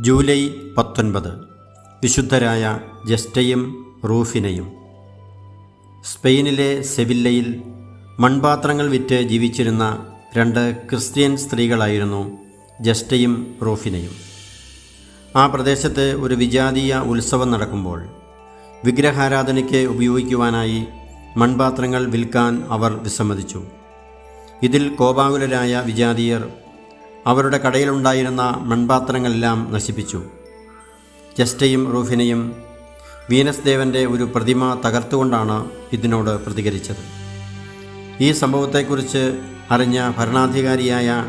July പത്തൊൻപത്. വിശുദ്ധരായ ജസ്റ്റയും റൂഫിനയും. സ്പെയിനിലെ സെവില്ലയിൽ മൺപാത്രങ്ങൾ വിറ്റ് ജീവിച്ചിരുന്ന രണ്ട് ക്രിസ്ത്യൻ സ്ത്രീകളായിരുന്നു ജസ്റ്റയും റൂഫിനയും. ആ പ്രദേശത്ത് ഒരു വിജാതീയ ഉത്സവം നടക്കുമ്പോൾ വിഗ്രഹാരാധനയ്ക്ക് ഉപയോഗിക്കുവാനായി മൺപാത്രങ്ങൾ വിൽക്കാൻ അവർ വിസമ്മതിച്ചു. ഇതിൽ കോപാകുലരായ വിജാതീയർ അവരുടെ കടയിലുണ്ടായിരുന്ന മൺപാത്രങ്ങളെല്ലാം നശിപ്പിച്ചു. ജസ്റ്റയും റൂഫിനെയും വീനസ് ദേവന്റെ ഒരു പ്രതിമ തകർത്തുകൊണ്ടാണ് ഇതിനോട് പ്രതികരിച്ചത്. ഈ സംഭവത്തെക്കുറിച്ച് അറിഞ്ഞ ഭരണാധികാരിയായ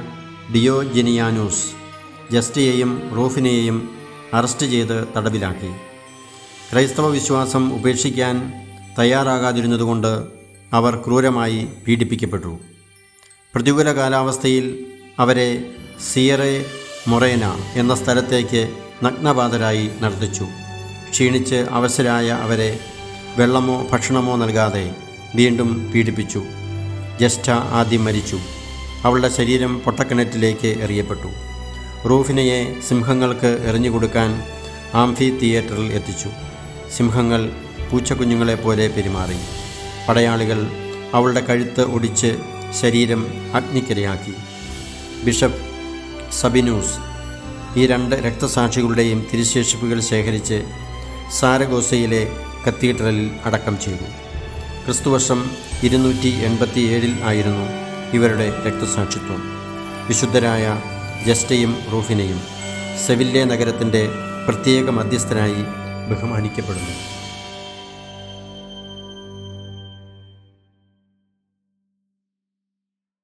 ഡിയോജിനിയാനൂസ് ജസ്റ്റിയെയും റൂഫിനെയും അറസ്റ്റ് ചെയ്ത് തടവിലാക്കി. ക്രൈസ്തവ വിശ്വാസം ഉപേക്ഷിക്കാൻ തയ്യാറാകാതിരുന്നതുകൊണ്ട് അവർ ക്രൂരമായി പീഡിപ്പിക്കപ്പെട്ടു. പ്രതികൂല കാലാവസ്ഥയിൽ അവരെ സിയറെ മൊറേന എന്ന സ്ഥലത്തേക്ക് നഗ്നപാതരായി നടത്തിച്ചു. ക്ഷീണിച്ച് അവശരായ അവരെ വെള്ളമോ ഭക്ഷണമോ നൽകാതെ വീണ്ടും പീഡിപ്പിച്ചു. ജസ്റ്റ ആദ്യം മരിച്ചു. അവളുടെ ശരീരം പൊട്ടക്കിണറ്റിലേക്ക് എറിയപ്പെട്ടു. റൂഫിനയെ സിംഹങ്ങൾക്ക് എറിഞ്ഞുകൊടുക്കാൻ ആംഫി തിയേറ്ററിൽ എത്തിച്ചു. സിംഹങ്ങൾ പൂച്ചക്കുഞ്ഞുങ്ങളെപ്പോലെ പെരുമാറി. പടയാളികൾ അവളുടെ കഴുത്ത് ഒടിച്ച് ശരീരം അഗ്നിക്കിരയാക്കി. Bishop Sabinus. ഈ രണ്ട് രക്തസാക്ഷികളുടെയും തിരുശേഷിപ്പുകൾ ശേഖരിച്ച് സാരഗോസയിലെ കത്തീഡ്രലിൽ അടക്കം ചെയ്തു. ക്രിസ്തുവർഷം ഇരുന്നൂറ്റി എൺപത്തി ഏഴിൽ ആയിരുന്നു ഇവരുടെ രക്തസാക്ഷിത്വം. വിശുദ്ധരായ ജസ്റ്റയും റൂഫിനെയും സെവില്ലെ നഗരത്തിന്റെ പ്രത്യേക മധ്യസ്ഥനായി ബഹുമാനിക്കപ്പെടുന്നു.